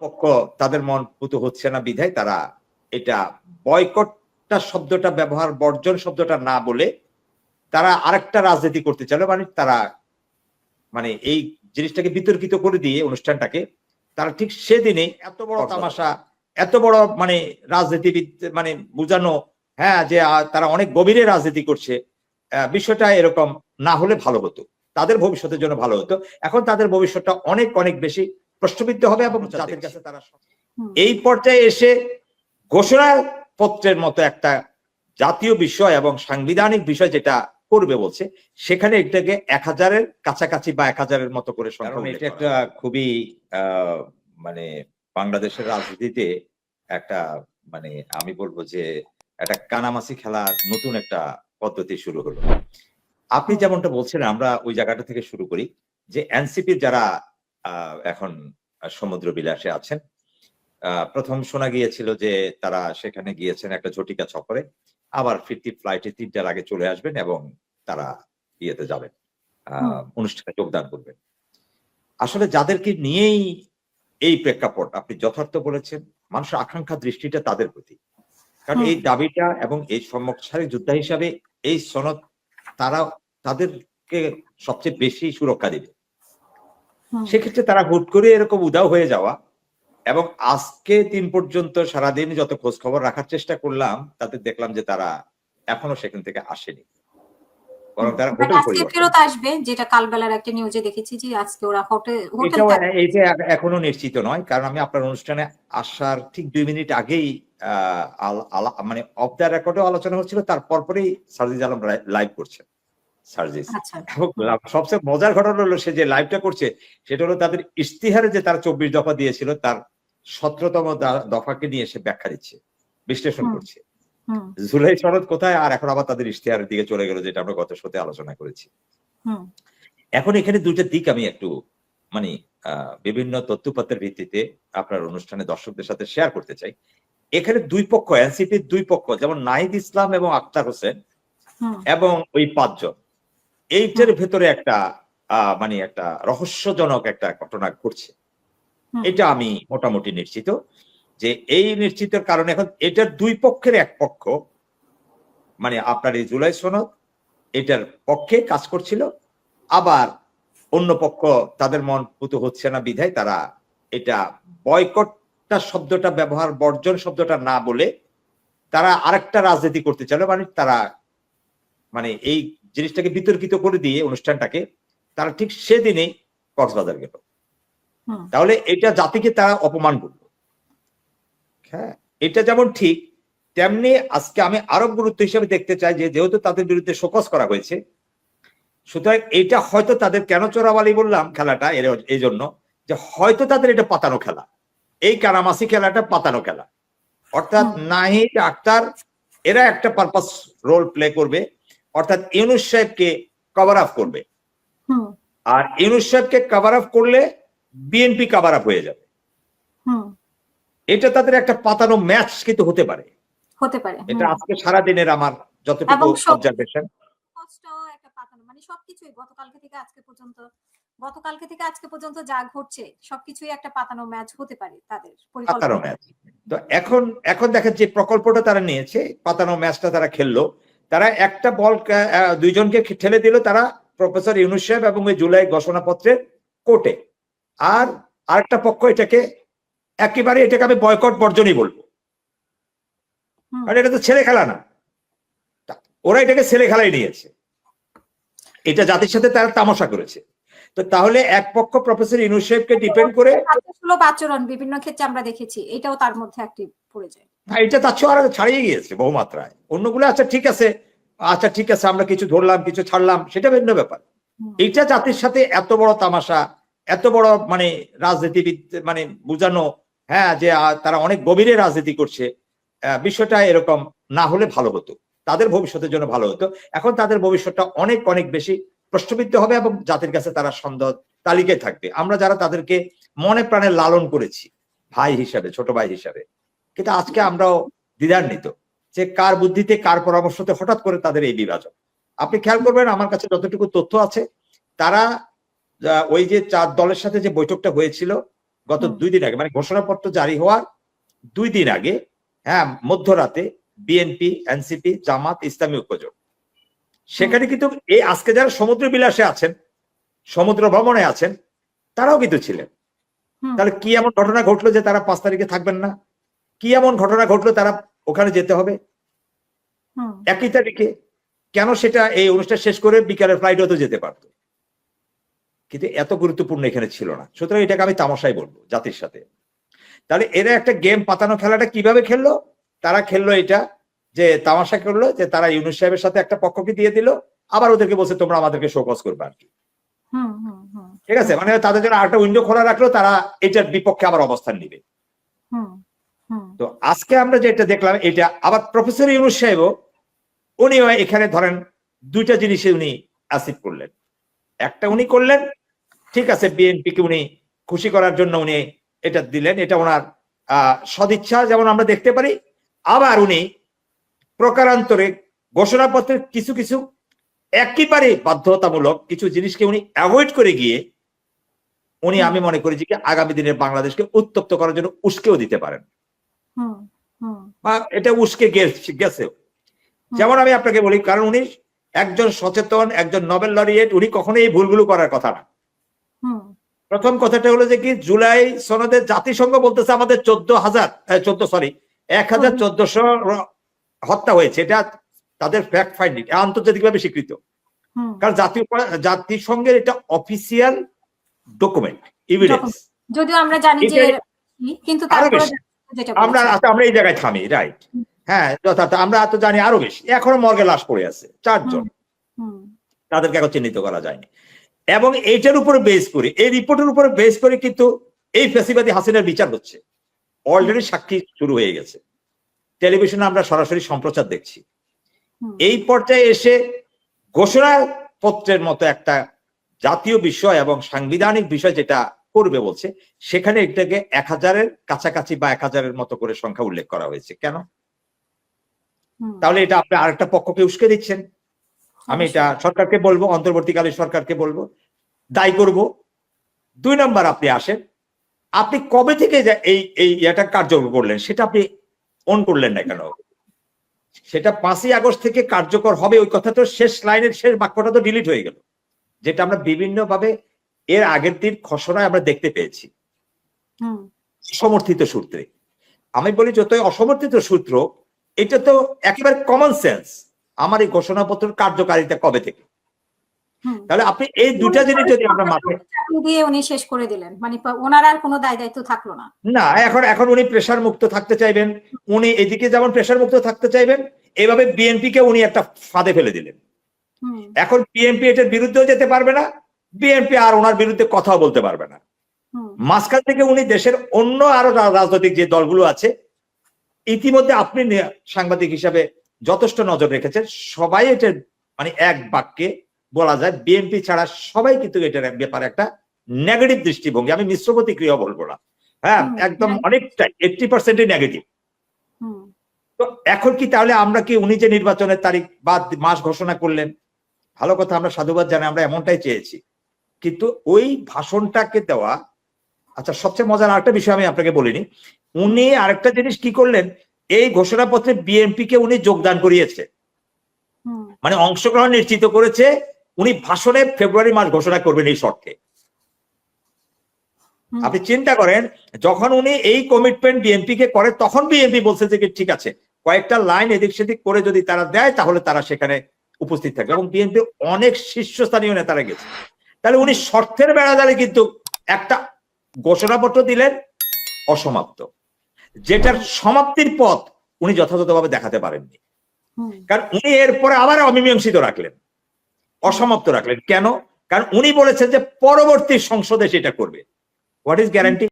পক্ষ তাদের মন পুত হচ্ছে না বিধায় তারা এটা বয়কটটা শব্দটা ব্যবহার বর্জন শব্দটা না বলে তারা আরেকটা রাজনীতি করতে চাইলো মানে তারা মানে এই জিনিসটাকে বিতর্কিত করে দিয়ে অনুষ্ঠানটাকে তারা ঠিক সেদিনে এত বড় তামাশা এত বড় মানে রাজনীতিবিদ মানে বুঝানো হ্যাঁ যে তারা অনেক গভীরে রাজনীতি করছে বিষয়টা এরকম না হলে ভালো হতো তাদের ভবিষ্যতের জন্য ভালো হতো। এখন তাদের ভবিষ্যৎটা অনেক অনেক বেশি প্রশ্নবিদ্ধ হবে এবং জাতির কাছে তারা এই পর্যায়ে এসে ঘোষণা পত্রের মতো একটা জাতীয় বিষয় এবং সাংবিধানিক বিষয় যেটা করবে বলছে সেখানে এটাকে এক হাজারের কাছাকাছি বা এক হাজারের মতো করে কারণ এটা একটা খুবই আহ, মানে বাংলাদেশের রাজনীতিতে একটা মানে আমি বলব যে একটা কানামাসি খেলার নতুন একটা পদ্ধতি শুরু হলো। আপনি যেমনটা বলছেন আমরা ওই জায়গাটা থেকে শুরু করি যে এনসিপির যারা এখন সমুদ্র বিলাসে আছেন। আহ, প্রথম শোনা গিয়েছিল যে তারা সেখানে গিয়েছেন একটা ঝটিকা সফরে আবার ফিরতি ফ্লাইটে তিনটার আগে চলে আসবেন এবং তারা ইয়েতে যাবেন আহ, অনুষ্ঠানে যোগদান করবেন। আসলে যাদেরকে নিয়েই এই প্রেক্ষাপট আপনি যথার্থ বলেছেন মানুষের আকাঙ্ক্ষা দৃষ্টিটা তাদের প্রতি। কারণ এই দাবিটা এবং এই সম্মুখসারী যোদ্ধা হিসাবে এই সনদ তারা তাদেরকে সবচেয়ে বেশি সুরক্ষা দিবে। সেক্ষেত্রে তারা হুট করে এরকম উদাও হয়ে যাওয়া এবং আজকে দিন পর্যন্ত সারাদিন যত খোঁজ খবর রাখার চেষ্টা করলাম তাতে দেখলাম যে তারা এখনও সেখান থেকে আসেনি। বরং তারা হোটেল ফেরত আসবে যেটা কালবেলার একটা নিউজে দেখেছি যে আজকে ওরা হোটেল এইটা এখ- এখনও নিশ্চিত নয় কারণ আমি আপনার অনুষ্ঠানে আসার ঠিক দুই মিনিট আগেই আহ, মানে অফ দ্য রেকর্ডও আলোচনা হচ্ছিল তার পরপরই সার্জিজ আলম লাইভ করছেন। সার্জিস। আচ্ছা। সবচেয়ে মজার ঘটনা হলো সে যে লাইভটা করছে সেটা হলো তাদের ইশতিহারে যে তারা চব্বিশ দফা দিয়েছিল তার সতেরোতম দফাকে নিয়ে সে ব্যাখ্যা দিচ্ছে বিশ্লেষণ করছে। জুলাই শরৎ কোথায়? আর এখন আবার তাদের ইশতেহারের দিকে চলে গেল যেটা আমরা গত শোতে আলোচনা করেছি। এখন এখানে দুটো দিক আমি একটু মানে আহ, বিভিন্ন তথ্যপত্রের ভিত্তিতে আপনার অনুষ্ঠানে দর্শকদের সাথে শেয়ার করতে চাই। এখানে দুই পক্ষ এনসিপির দুই পক্ষ যেমন নাহিদ ইসলাম এবং আক্তার হোসেন এবং ওই পাঁচজন। এইটার ভেতরে একটা আহ, মানে একটা রহস্যজনক একটা ঘটনা ঘটছে। এটা আমি মোটামুটি নিশ্চিত যে এই নিশ্চিতের কারণে এখন এটার দুই পক্ষের এক পক্ষ মানে আপনার এই জুলাই সনদ এটার পক্ষে কাজ করছিল আবার অন্য পক্ষ তাদের মন পুত হচ্ছে না বিধায় তারা এটা বয়কটটা শব্দটা ব্যবহার বর্জন শব্দটা না বলে তারা আরেকটা রাজনীতি করতে চাইলো মানে তারা মানে এই জিনিসটাকে বিতর্কিত করে দিয়ে অনুষ্ঠানটাকে তারা ঠিক সেদিনে কক্সবাজার গেল। তাহলে এটা জাতিকে তারা অপমান করল। হ্যাঁ এটা যেমন ঠিক তেমনি আজকে আমি আরও গুরুত্ব হিসেবে দেখতে চাই যে যেহেতু তাদের বিরুদ্ধে শোকস করা হয়েছে সুতরাং এটা হয়তো তাদের কেন চোরাবালি বললাম খেলাটা এর এই জন্য যে হয়তো তাদের এটা পাতানো খেলা। এই কারামাসি খেলাটা পাতানো খেলা। অর্থাৎ। নাহিদ আক্তার এরা একটা পারপাস রোল প্লে করবে। অর্থাৎ ইউনুস সাহেবকে কভার আপ করবে। হুম। আর ইউনুস সাহেবকে কভার আপ করলে বিএনপি কভার আপ হয়ে যাবে। হুম। এটা তাদের একটা পাতানো ম্যাচ কিন্তু হতে পারে। হতে পারে এটা আজকে সারা দিনের আমার যতটুকু অবজারভেশন মানে সবকিছুই গতকালকে থেকে আজকে পর্যন্ত গতকালকে থেকে আজকে পর্যন্ত যা ঘটছে সবকিছুই একটা পাতানো ম্যাচ হতে পারে তাদের পাতানো পরিকল্পনা ম্যাচ তো এখন এখন দেখেন যে প্রকল্পটা তারা নিয়েছে পাতানো ম্যাচটা তারা খেললো। তারা একটা বল দুইজনকে ঠেলে দিল তারা প্রফেসর ইউনুস সাহেব এবং ওই জুলাই ঘোষণাপত্রের কোর্টে। আর আরেকটা পক্ষ এটাকে একেবারে এটাকে আমি বয়কট বর্জনই বলব। কারণ এটা তো ছেলে খেলা না। ওরা এটাকে ছেলে খেলাই নিয়েছে। এটা জাতির সাথে তারা তামাশা করেছে। তো তাহলে এক পক্ষ প্রফেসর ইউনুস সাহেবকে ডিপেন্ড করে আচরণ বিভিন্ন ক্ষেত্রে আমরা দেখেছি এটাও তার মধ্যে একটি পড়ে যায়। এটা তার আরও ছাড়িয়ে গিয়েছে বহু বহুমাত্রায়। অন্যগুলো আচ্ছা ঠিক আছে। আচ্ছা ঠিক আছে আমরা কিছু ধরলাম কিছু ছাড়লাম সেটা ভিন্ন ব্যাপার। এইটা জাতির সাথে এত বড় তামাশা এত বড় মানে রাজনীতিবিদ মানে বুঝানো হ্যাঁ যে তারা অনেক গভীরে রাজনীতি করছে বিষয়টা এরকম না হলে ভালো হতো। তাদের ভবিষ্যতের জন্য ভালো হতো। এখন তাদের ভবিষ্যৎটা অনেক অনেক বেশি প্রশ্নবিদ্ধ হবে এবং জাতির কাছে তারা সন্দেহ তালিকায় থাকবে। আমরা যারা তাদেরকে মনে প্রাণে লালন করেছি ভাই হিসাবে ছোট ভাই হিসাবে কিন্তু আজকে আমরাও দ্বিধান্বিত যে কার বুদ্ধিতে কার পরামর্শতে হঠাৎ করে তাদের এই বিভাজন। আপনি খেয়াল করবেন আমার কাছে যতটুকু তথ্য আছে তারা ওই যে চার দলের সাথে যে বৈঠকটা হয়েছিল গত দুই দিন আগে মানে ঘোষণাপত্র জারি হওয়ার দুই দিন আগে হ্যাঁ মধ্যরাতে বিএনপি এনসিপি জামাত ইসলামী ঐক্যজোট সেখানে কিন্তু এই আজকে যারা সমুদ্র বিলাসে আছেন সমুদ্র ভ্রমণে আছেন তারাও কিন্তু ছিলেন। তাহলে কি এমন ঘটনা ঘটলো যে তারা পাঁচ তারিখে থাকবেন না? কি এমন ঘটনা ঘটলো তারা ওখানে যেতে হবে? একই তারিখে কেন সেটা এই অনুষ্ঠান শেষ করে বিকালের ফ্লাইটও তো যেতে পারতো? কিন্তু এত গুরুত্বপূর্ণ এখানে ছিল না। সুতরাং এটাকে আমি তামাশাই বলব জাতির সাথে। তাহলে এরা একটা গেম পাতানো খেলাটা কীভাবে খেললো? তারা খেললো এটা যে তামাশা করল যে তারা ইউনুস সাহেবের সাথে একটা পক্ষকে দিয়ে দিল আবার ওদেরকে বলছে তোমরা আমাদেরকে শোকজ করবে আর কি হুম, হুম, হুম, ঠিক আছে? মানে তাদের জন্য আরেকটা উইন্ডো খোলা রাখল তারা এটার বিপক্ষে আবার অবস্থান নিবে। তো আজকে আমরা যেটা দেখলাম, এটা আবার প্রফেসর ইউনুস সাহেবও, উনিও এখানে ধরেন দুইটা জিনিসে উনি অ্যাসিভ করলেন। একটা উনি করলেন, ঠিক আছে বিএনপি কে উনি খুশি করার জন্য উনি এটা দিলেন, এটা ওনার সদিচ্ছা, যেমন আমরা দেখতে পারি। আবার উনি প্রকারান্তরে ঘোষণাপত্রের কিছু কিছু একেবারে বাধ্যতামূলক কিছু জিনিসকে উনি অ্যাভয়েড করে গিয়ে উনি আমি মনে করি যে আগামী দিনের বাংলাদেশকে উত্তপ্ত করার জন্য উস্কেও দিতে পারেন। বা এটা উস্কে গেছে যেমন আমি আপনাকে বলি কারণ উনি একজন সচেতন একজন নোবেল লরিয়েট উনি কখনোই এই ভুলগুলো করার কথা না। প্রথম কথাটা হলো যে কি জুলাই সনদে জাতিসংঘ বলতেছে আমাদের চোদ্দ হাজার চোদ্দ সরি এক হাজার চোদ্দশো হত্যা হয়েছে। এটা তাদের ফ্যাক্ট ফাইন্ডিং আন্তর্জাতিকভাবে স্বীকৃত। কারণ জাতীয় জাতিসংঘের এটা অফিসিয়াল ডকুমেন্ট এভিডেন্স যদিও আমরা জানি যে কিন্তু তারপরে আমরা আচ্ছা, আমরা এই জায়গায় থামি রাইট হ্যাঁ যথার্থ আমরা তো জানি আরও বেশি। এখনও মর্গে লাশ পড়ে আছে চারজন। তাদেরকে এখন চিহ্নিত করা যায়নি। এবং এইটার উপরে বেস করে এই রিপোর্টের উপরে বেস করে কিন্তু এই ফেসিবাদী হাসিনার বিচার হচ্ছে। অলরেডি সাক্ষী শুরু হয়ে গেছে। টেলিভিশনে আমরা সরাসরি সম্প্রচার দেখছি। এই পর্যায়ে এসে ঘোষণাপত্রের মতো একটা জাতীয় বিষয় এবং সাংবিধানিক বিষয় যেটা করবে বলছে সেখানে এটাকে এক হাজারের কাছাকাছি বা এক হাজারের মতো করে সংখ্যা উল্লেখ করা হয়েছে। কেন? তাহলে এটা আপনি আরেকটা পক্ষকে উস্কে দিচ্ছেন। আমি এটা সরকারকে বলব অন্তর্বর্তীকালীন সরকারকে বলব দায়ী করব। দুই নম্বর আপনি আসেন। আপনি কবে থেকে এই এই এটা কার্যকর করলেন সেটা আপনি অন করলেন না কেন? সেটা পাঁচই আগস্ট থেকে কার্যকর হবে ওই কথা তো শেষ লাইনের শেষ বাক্যটা তো ডিলিট হয়ে গেল। যেটা আমরা বিভিন্ন ভাবে এর আগের দিন খসড়ায় আমরা দেখতে পেয়েছি। সমর্থিত সূত্রে। আমি বলি যতই অসমর্থিত সূত্র এটা তো একেবারে কমন সেন্স আমার এই ঘোষণাপত্র কার্যকারিতা কবে থেকে। তাহলে আপনি এই দুটা জিনিস যদি আমরা মাথায় দিয়ে উনি শেষ করে দিলেন। মানে ওনার আর কোনো দায় দায়িত্ব থাকল না। না এখন এখন উনি প্রেশার মুক্ত থাকতে চাইবেন। উনি এদিকে যেমন প্রেশার মুক্ত থাকতে চাইবেন এভাবে বিএনপি কে উনি একটা ফাঁদে ফেলে দিলেন। এখন বিএনপি এটার বিরুদ্ধেও যেতে পারবে না। বিএনপি আর ওনার বিরুদ্ধে কথাও বলতে পারবে না। মাঝখান থেকে উনি দেশের অন্য আরও রাজনৈতিক যে দলগুলো আছে ইতিমধ্যে আপনি সাংবাদিক হিসাবে যথেষ্ট নজর রেখেছেন। সবাই এটার মানে এক বাক্যে বলা যায় বিএনপি ছাড়া সবাই কিন্তু এটার ব্যাপারে একটা নেগেটিভ দৃষ্টিভঙ্গি। আমি মিশ্র প্রতিক্রিয়া বলব না। হ্যাঁ একদম অনেকটাই অনেকটা এইটটি পার্সেন্টই নেগেটিভ তো এখন কি তাহলে আমরা কি উনি যে নির্বাচনের তারিখ বা মাস ঘোষণা করলেন ভালো কথা আমরা সাধুবাদ জানাই আমরা এমনটাই চেয়েছি। কিন্তু ওই ভাষণটাকে দেওয়া আচ্ছা সবচেয়ে মজার আরেকটা বিষয় আমি আপনাকে বলিনি। উনি আরেকটা জিনিস কি করলেন? এই ঘোষণাপত্রে বিএনপি কে উনি যোগদান করিয়েছে। মানে অংশগ্রহণ নিশ্চিত করেছে উনি ভাষণে ফেব্রুয়ারি মাস ঘোষণা করবেন এই শর্তে। আপনি চিন্তা করেন যখন উনি এই কমিটমেন্ট বিএনপি কে করে তখন বিএনপি বলছে যে ঠিক আছে কয়েকটা লাইন এদিক সেদিক করে যদি তারা দেয় তাহলে তারা সেখানে উপস্থিত থাকবে। এবং বিএনপি অনেক শীর্ষস্থানীয় নেতারা গেছে। তাহলে উনি শর্তের বেড়াদারে কিন্তু একটা ঘোষণাপত্র দিলেন অসমাপ্ত। যেটার সমাপ্তির পথ উনি যথাযথভাবে দেখাতে পারেননি। কারণ উনি এরপরে আবার অমীমাংসিত রাখলেন অসমাপ্ত রাখলেন। কেন? কারণ উনি বলেছেন যে পরবর্তী সংসদে সেটা করবে। What is guarantee